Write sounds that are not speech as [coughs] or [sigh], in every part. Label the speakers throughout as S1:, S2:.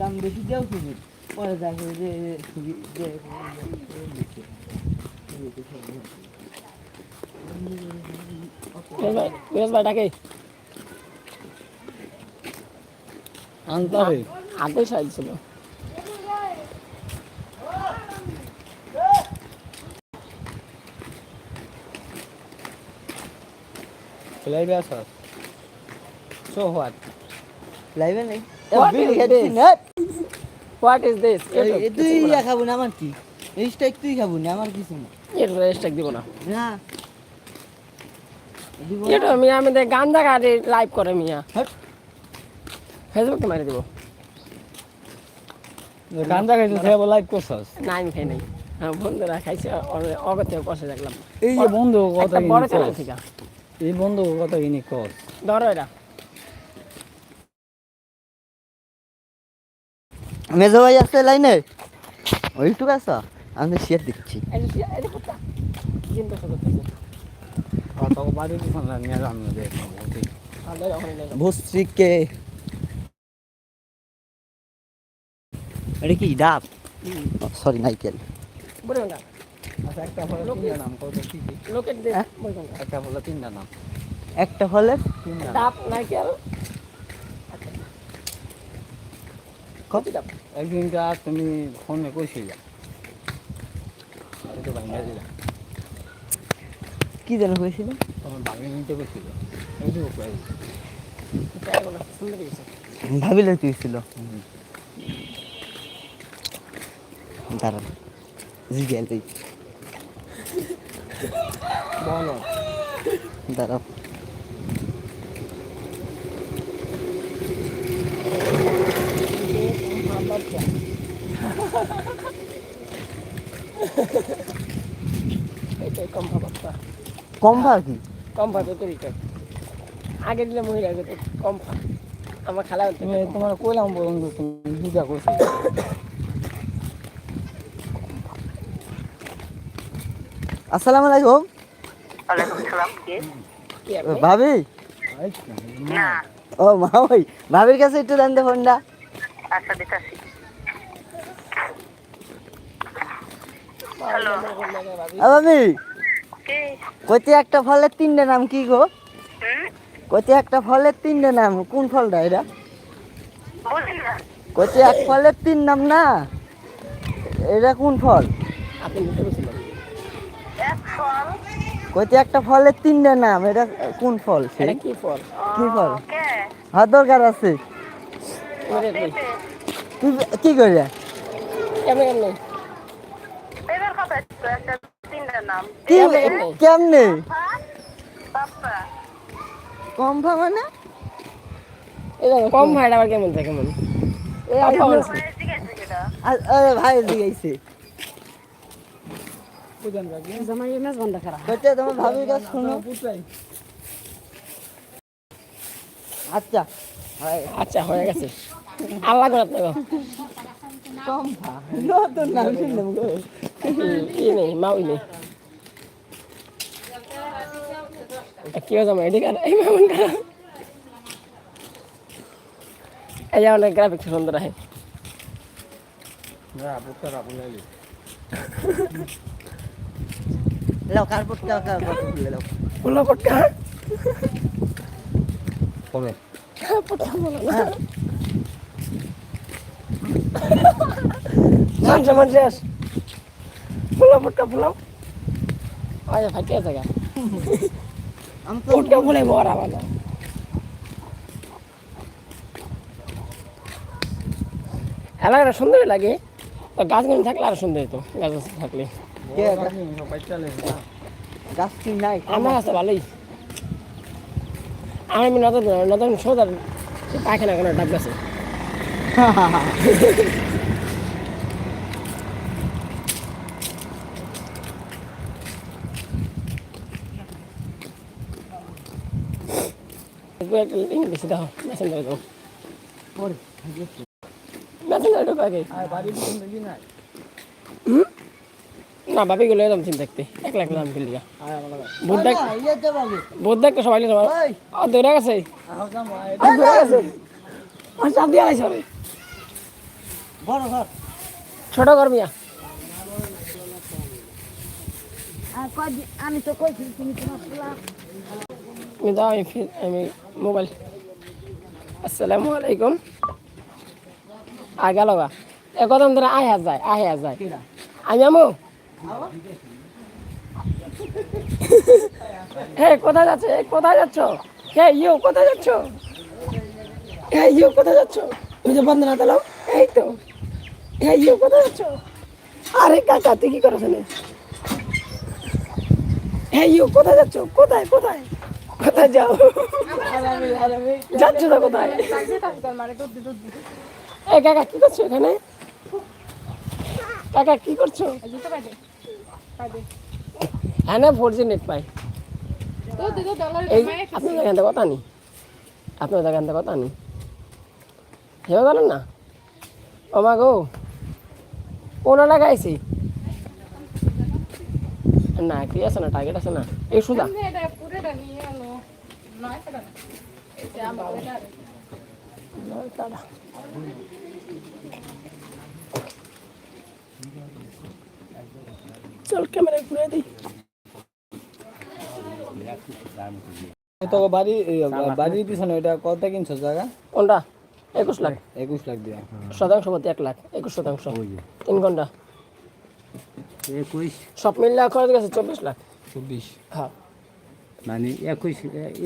S1: দাম বেশি দেও তুমি পরে দেখো যে সুবি যে
S2: বিরাজ ভাই ডাকে
S3: আনতে হবে
S2: আগে সাইড ছিল
S3: লাইভে আসাস সো হোয়াট
S1: লাইবে নেই
S2: What
S1: বিড়ি
S2: is
S1: খাচ্ছি
S2: this?
S1: না
S2: হোয়াট ইজ দিস
S1: এই তুই ইয়া খাব না আমার কি? এই স্টেক তুই খাব না আমার কিছু না
S2: এর রেস্টক দিব না। এটা মিয়া আমি দেখ গান্দা গাড়ি লাইভ করে মিয়া। ফেসবুকে মারি দিব।
S3: গান্দা থাকব লাইভ করছস
S2: না। আমি খাই নাই আমার বন্ধুরা খাইছে অ- অগত্যা কষে দেখলাম।
S3: এই যে বন্ধু কথা
S2: বড় চ্যানেল থেকে।
S3: এই বন্ধু কথা কিনি কর
S2: ধরো এটা।
S1: মেজো ভাই আসছে লাইনে? ওইটুক আসা আমি শেয়ার দিচ্ছি।
S2: এই যে এই যে কুত্তা চিন্তা করতেছে
S3: আর তোকে বাড়ি কোন নিয়ে যাম না দেখ
S2: ভালো ওখানে নিয়ে যাও।
S1: ভস্ত্রীকে এটা কি ডাব? সরি নাইকেল
S3: আচ্ছা একটা হলে তিনটা নাম
S1: হ্যাঁ?
S3: একটা ফলে তিনটা নাম।
S1: একটা ফলের
S3: তিনটা
S2: ডাব নাইকেল কত ডাব?
S3: একদিনটা তুমি ফোনে কইছিলা।
S1: কি যেন হয়েছিল
S3: তোমার ভাঙে নিতে কইছিল এইটুকু প্রাইস
S2: ট্রাই করো সুন্দর হয়েছে
S1: ভাবিলে তুই ছিল দাঁড়া জিগেল তুই
S3: বলো
S1: দাঁড়া
S2: এটাই কম ভাবটা
S1: কম ভার কি?
S2: কম ভাবে তরিকা আগে দিলে মহিলা কম। আমার খালা হতে
S3: তোমার কইলাম বন্ধু তুমি দুটা
S1: আসসালামু আলাইকুম।
S2: কি?
S1: ভাবি? ও মা ভাবির কাছে একটু দেন দে ফোনটা।
S4: আচ্ছা দিতাছি। কি?
S1: কইতে একটা ফলের তিনটে নাম কি গো? কইতে একটা ফলের তিনটে নাম কোন ফলটা এটা? কইতে এক ফলের তিন নাম না এটা কোন ফল?
S2: আপনি নিতে বলছিলেন
S4: এক ফল।
S1: কইতে একটা ফলের তিনটে নাম এটা কোন ফল
S2: কি ফল?
S1: কি ফল?
S4: কে?
S1: হাত দরকার আছে। কি করে
S2: কেমনে কেমনে
S4: এবার কথা হচ্ছে একটা তিনটা নাম
S1: কি
S2: কেমনে?
S1: কেমনে? মানে?
S2: কম ভাইটা আবার কেমন থাকে কেমন? এই আপা বলছে।
S4: ভাইয়ের দিকে আছে কিনা
S1: আ- আরে ভাই দিয়েছে
S2: জামাই মেজ বন্ধ করা।
S1: কইতে তোমার ভাবির কাছে শুনো। আচ্ছা
S2: আচ্ছা। হয়ে গেছে। আল্লাহ করে আপনাকে
S1: কমফা নতুন নাম শুনলাম গো
S2: ই নেই মাউই নেই কি জামাই এদিকে আর এই মামুন করা এই যে অনেক গ্রাফিক্স সুন্দর আছে
S3: না বুঝতে বুঝাইলি
S1: লাও কার্পটটা কার্পট খুলে লাও
S2: বলল পটকা
S3: কবে
S2: পটকা বলো না মান সমান শেষ বলল পটকা বলল আচ্ছা ফাটিয়ে থাকা পটকা বলে মরা ভালো এলাকাটা সুন্দর লাগে। তো গাছগুলো থাকলে আরও সুন্দর হতো গাছ থাকলে।
S1: গাছ কি নাই?
S2: আমার আছে ভালোই। আমি নতুন নতুন সোদার পায়খানা কোনো ডাব গেছে। [laughs] একটা লিঙ্ক দিছি দেখো মেসেঞ্জারে দাও মেসেঞ্জারে ঢোকো আগে।
S3: দেখি না
S2: না ভাবি গেলে এরকম চিন্তা দেখতে। এক লাখ দাম
S1: ইয়েতে পাবি
S2: ভোট দেখতে সবাই নিয়ে যাব। আর ধরে গেছে? ধরে গেছে? আর চাপ দিয়ে
S1: ঘর।
S2: ছোট কর মিয়া।
S5: আমি তো কইছি তুমি তোমার
S2: মোবাইল। আসসালামু আলাইকুম। আর গেল গা এ কদম ধরে আয় যায় আয় যায়। আমি হে, কোথায় যাচ্ছে? কোথায় যাচ্ছ? হে ইউ কোথায় যাচ্ছ? হে ইউ কোথায় যাচ্ছ? তুমি যে বন্ধনা দিলাম এই তো। হে ইউ কোথায় যাচ্ছ? আরে কাকা, তুই কি করছ হে ইউ কোথায় যাচ্ছ? কোথায় কোথায়? কোথায় যাও? যাচ্ছ না কোথায়? এ কাকা, কি করছ এখানে? কাকা, কি করছ? হ্যাঁ না ফোর জি নেট পাই। আপনার এখান থেকে কথা নি। আপনার এখান থেকে কথা নি। হেবে জানেন না। ও মা গো কোন লাগাইছি না, কি আছে না টার্গেট আছে না? এই সুদা চল ক্যামেরা ঘুরে দিই
S3: তো বাড়ি বাড়ির পিছনে ওইটা কত কিনছো জায়গা?
S2: কোনটা একুশ লাখ
S3: একুশ লাখ দিয়া
S2: শতাংশ মতো এক লাখ একুশ শতাংশ তিন ঘণ্টা
S6: একুশ
S2: সব মিললে খরচ গেছে চব্বিশ লাখ।
S3: চব্বিশ।
S2: হ্যাঁ।
S6: মানে একুশ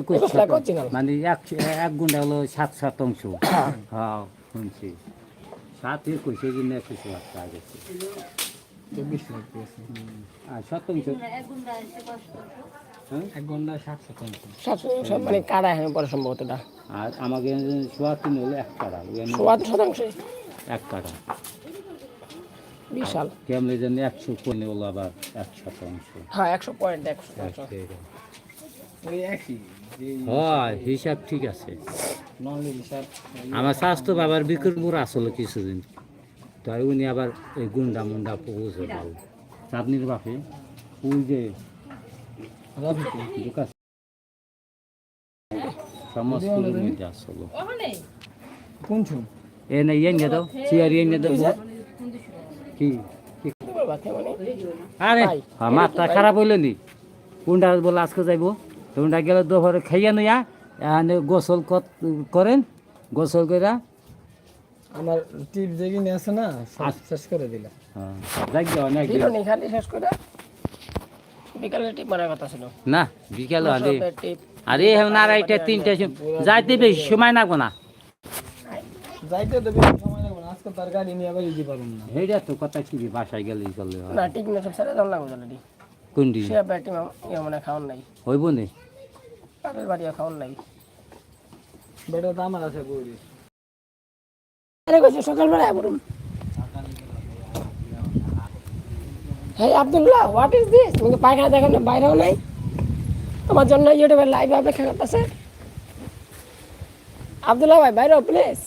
S6: একুশ। মানে এক এক গুণটা হলো সাত শতাংশ। [coughs] হ্যাঁ শুনছি। সাত একুশ এই জন্য একুশ লাখ টাকা গেছে। আর শতাংশ?
S3: এক ঘণ্টা ষাট
S2: সাত শতাংশ। মানে কাটা হ্যাঁ পরে সম্ভবত
S6: আর আমাকে হলো এক
S2: শতাংশ।
S6: এক কাটা
S2: বিশাল।
S6: কেমন একশো পনেরো হলো আবার এক শতাংশ।
S2: হ্যাঁ একশো পয়েন্ট একশো শতাংশ
S3: ওই একই যে
S6: হয় হিসাব ঠিক আছে। আমার স্বাস্থ্য বাবার বিক্রমপুর আসলো কিছুদিন। তাই উনি আবার এই গুন্ডা মুন্ডা পৌঁছে চাঁদনির বাপে ওই যে সমস্ত মধ্যে আসলো।
S3: কোন
S6: এ না ইয়ে নিয়ে দাও চেয়ার ইয়ে নিয়ে দাও। কি? কি?
S2: মানে
S6: আরে। হ্যাঁ, খারাপ হইল নি। কোনটা বলে আজকে যাইব। তোমরা গেলে দুপুরে খাইয়া নইয়া এখানে গোসল কত- করেন গোসল কইরা।
S3: আমার টিপ যে কিনে আছে না
S6: আচ্ছা।
S3: শেষ করে দিলা
S6: হ্যাঁ, যাই অনেক
S2: দিল খালি শেষ করে বিকালে টিপ মারার কথা ছিল।
S6: না বিকেল আরে আরে এখন আর তিনটা যাইতে বেশি সময় লাগবো না।
S3: যাইতে তো বেশি সময় লাগবে না আজকে তার গাড়ি নিয়ে আবার যেতে পারব না।
S6: সেইটা তো কথা কি বাসায় গেলেই চললে হয়।
S2: না টিপ না সব সারা দাম লাগবে
S6: কোনটি?
S2: সে ইয়ে মানে খাওয়ান নাই।
S6: হইব নি।
S2: বাপের বাড়িও খাওয়ান নাই।
S3: বেটা তো আমার আছে বৌদি
S2: আরে কইছে সকালবেলা আবরুম hey Abdullah what is this তুমি পায়খানা দেখেন বাইরেও নাই? তোমার জন্য ইউটিউবে লাইভ অপেক্ষা করতেছে। আব্দুল্লাহ ভাই বাইরেও প্লিজ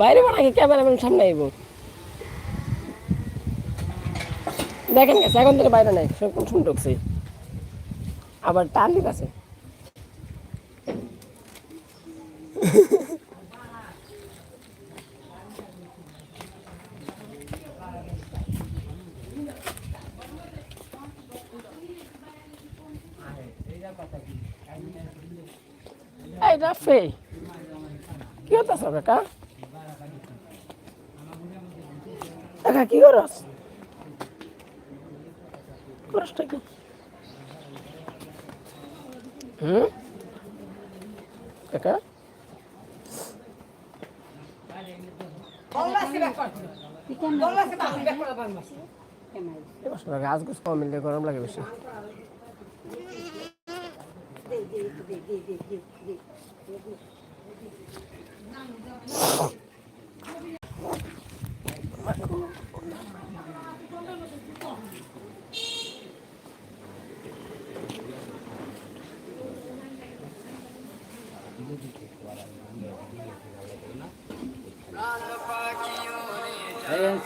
S2: বাইরে বানাকে ক্যামেরাম্যান সামনে আইব? দেখেন গেছে, এখন থেকে বাইরে নাই সব কোন শুন ঢুকছে। আবার টান এই রাফে, কি কাকা? কাকা, কি করস? করসটা কি হুম? কাকা গাছ কম গরম লাগে বেশি।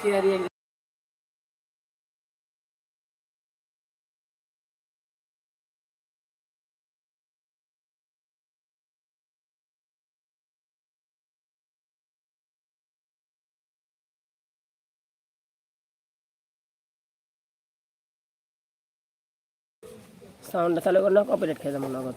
S6: চেয়ারি
S2: সাউন্ডটা চালু করলে কপিরাইট খেয়ে যাব নগদ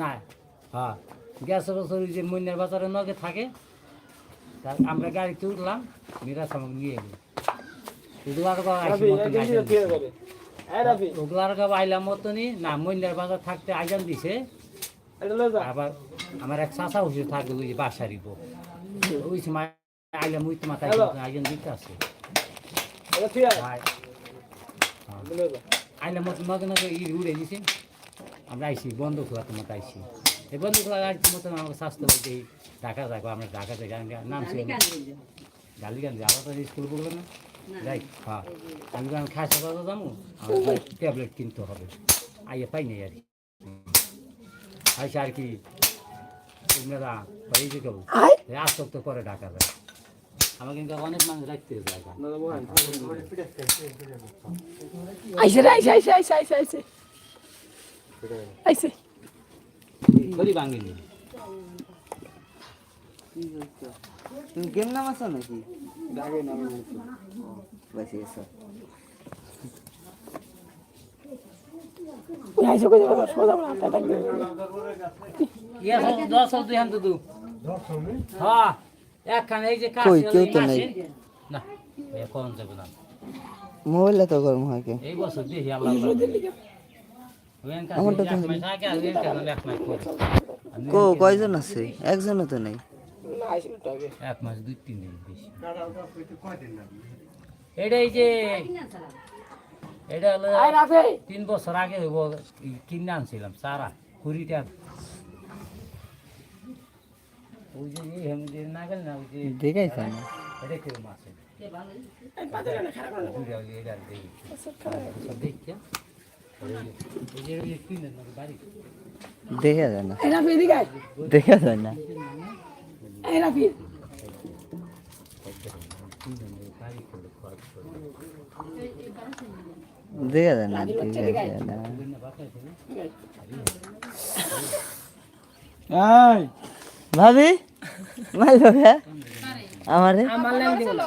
S6: না হ্যাঁ গ্যাসের বছর ওই যে মন্যার বাজারে নগে থাকে আমরা গাড়িতে উঠলাম মিরাজ আমাকে নিয়ে এলো। ওগুলার মতন গাও আইলাম মতনই না মন্যার বাজার থাকতে আইজান দিছে। আবার আমার এক চাষা হুসে থাকবে ওই যে বাসারি বউ ওই সময় আইলাম ওই তোমার আইজান দিতে আছে। আইলাম মতন ই উড়ে দিছে। আমরা আইসি বন্ধ খোলা তোমার আইসি এই বন্ধ খোলা আইসি মতন আমাকে স্বাস্থ্য বলতে ঢাকা যাব আমরা ঢাকা যাই নাম ছিল না। গালি গান আবার তো স্কুল বলল না যাই হ্যাঁ আমি যখন খাসা বাজার যাব আমার ট্যাবলেট কিনতে হবে আইয়া পাই নাই আর কি আইসা আর কি মেয়েরা এই যে কেউ আসক্ত করে ঢাকা যায় আমাকে কিন্তু অনেক মানুষ রাখতে যায়
S2: আইসে আইসে আইসে আইসে আইসে আইসে
S6: গরিব আঙ্গিনি
S1: তুমি গেম নাম আছো নাকি? বাসি এসো
S2: আইসে কই যাব? সোজা বলা হাতে থাকবে
S6: ইয়া সব দশ সব দুই হান দুদু হ্যাঁ একখানে এই যে কাজ
S1: কই, কেউ তো নেই।
S6: না এ কোন না
S1: মোবাইলে তো গরম হয় কে?
S6: এই বছর দেখি আল্লাহ আল্লাহ। ওয়েন কাজ
S1: আমারটা
S6: আমি
S1: কো কয়জন আছে? একজনও তো নেই।
S6: এক মাস দুই তিন দিন বেশি। এটা এই যে এটা হলো তিন বছর আগে হইব কিনে আনছিলাম সারা কুড়িটা। ওই যে হেমদি না গেল না ওই যে
S1: দেখাইছ না
S6: এটা কেউ মাছ এটা দেখি।
S1: দেখা যায় না
S2: আয় রাফে এদিকে আয়
S1: দেখা যায় না
S2: আয় রাফি
S6: বাড়ি করলে খরচ করে
S1: দেখা যায় না দেখা যায় না ভাবি মাইলো হ্যাঁ আমারে
S2: আমার নাম দিব না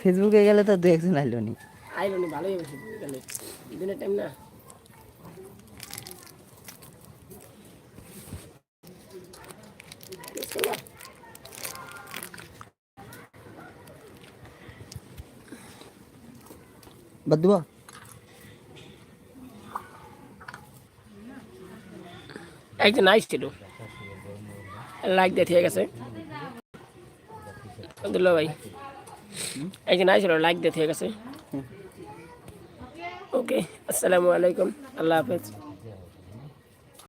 S1: ফেসবুকে গেলে তো দু একজন আইলো নি।
S2: আইলো নি ভালোই বেশি গেলে। দিনের টাইম না।
S1: দিব
S2: একজন আসছিল লাইক দিয়ে ঠিক আছে। আব্দুল্লাহ ভাই। একজন আসছিল লাইক ঠিক আছে ওকে আসসালামু আলাইকুম আল্লাহ হাফেজ।